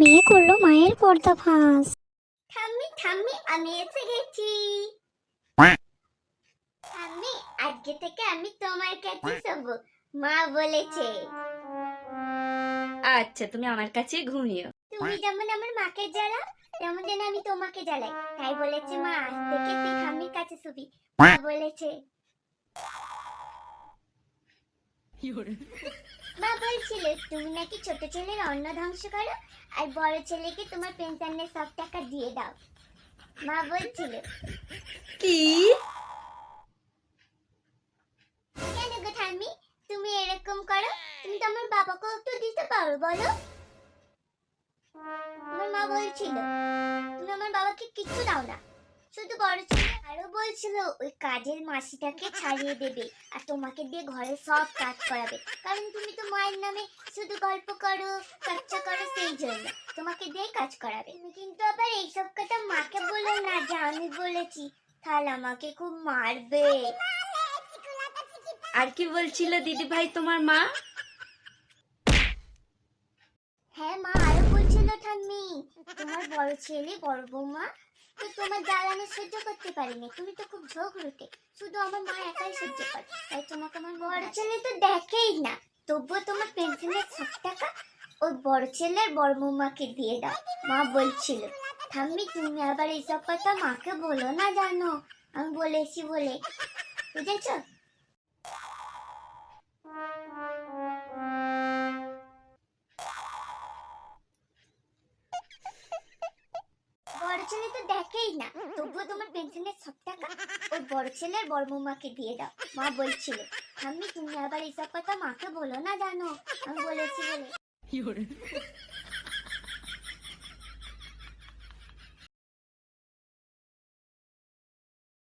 মেয়ে করল মায়ের পর্দা ফাঁস। ঠাম্মি ঠাম্মি আমি এসে গেছি। ঠাম্মি আজকে থেকে আমি তোমার কাছে শোবো মা বলেছে। আচ্ছা তুমি আমার কাছে ঘুমিও তুমি যেমন আমার মাকে জ্বালাও তেমন যেন আমি তোমাকে জ্বালাই। তাই বলেছে মা আজ থেকে তুই ঠাম্মির কাছে শুবি। মা বলেছে মা বলছিল তুমি নাকি ছোট ছেলের অন্ন ধ্বংস করো আর বড় ছেলেকে তোমার পেনশনের সব টাকা দিয়ে দাও। মা বলছিল। কি? কেন গো ঠাম্মি? তুমি এরকম করো তুমি তো আমার বাবাকেও একটু দিতে পারো বলো। আমার মা বলছিল তুমি আমার বাবাকে কিচ্ছু দাও না। শুধু বড় ছেলে। আরও বলছিল ওই কাজের মাসিটাকে ছাড়িয়ে দেবে আর তোমাকে দিয়ে ঘরে সব কাজ করাবে। কারণ তুমি তো মায়ের নামে শুধু গল্প করো চর্চা করো সেই জন্য তোমাকে দিয়ে কাজ করাবে। তুমি কিন্তু আবার এইসব কথা মাকে বলো না যে আমি বলেছি। তাহলে আমাকে খুব মারবে। আর কি বলছিল দিদি ভাই তোমার মা? হ্যাঁ মা আরও বলছিল ঠাম্মি তোমার বড় ছেলে বড় বৌমা তো তোমার আমি সহ্য করতে পারিনি। তুমি তো খুব ঝগড়ুটে। শুধু আমার মা একাই সহ্য করে। তাই তোমাকে আমার বড় ছেলে তো দেখেই না। তবুও তোমার পেনশনের সব টাকা ওই বড় ছেলের বড় বৌমাকে দিয়ে দাও। মা বলছিল থাম্মি তুমি আবার এইসব কথা মাকে বলো না জানো? আমি বলেছি বলে। বুঝেছ? তো দেখেই না। তবুও তোমার পেনশনের সব টাকা ওই বড় ছেলের বড় বৌমাকে দিয়ে দাও। মা বলছিল আমি তুমি আবার এইসব কথা মাকে বলো না জানো? আমি বলেছি বলে।